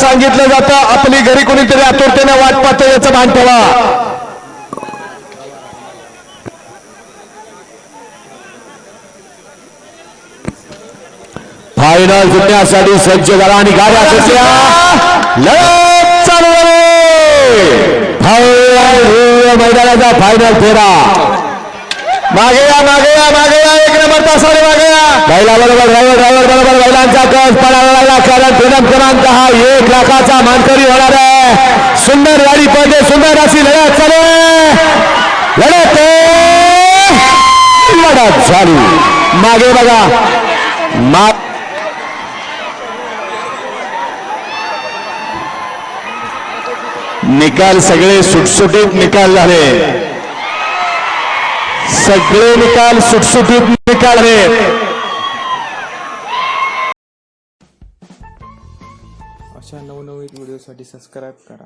सांगितलं जातं आपली घरी कोणीतरी आतुरतेने वाट पाहतं याचं भान ठेवा. फायनल जिंकण्यासाठी सज्ज झाला आणि गाड्या सुटल्या लढत चालू मैदानाचा फायनल फेरा. मागे या मागे या मागे या. एक नंबर. बैला बरोबर ड्रायव्हर ड्रायव्हर बरोबर बैलांचा कस पडायला लागला. कारण फ्रीडम क्रमांक हा एक लाखाचा मानकरी होणार आहे. सुंदर गाडी पडते सुंदर अशी लढत चालू लढत लढत झाली मागे बघा. मा निकाल सगळे सुटसुटीत निकाल झाले. सगळे निकाल सुटसुटीत निकाल रे अशा नवनवीन व्हिडिओसाठी सबस्क्राईब करा.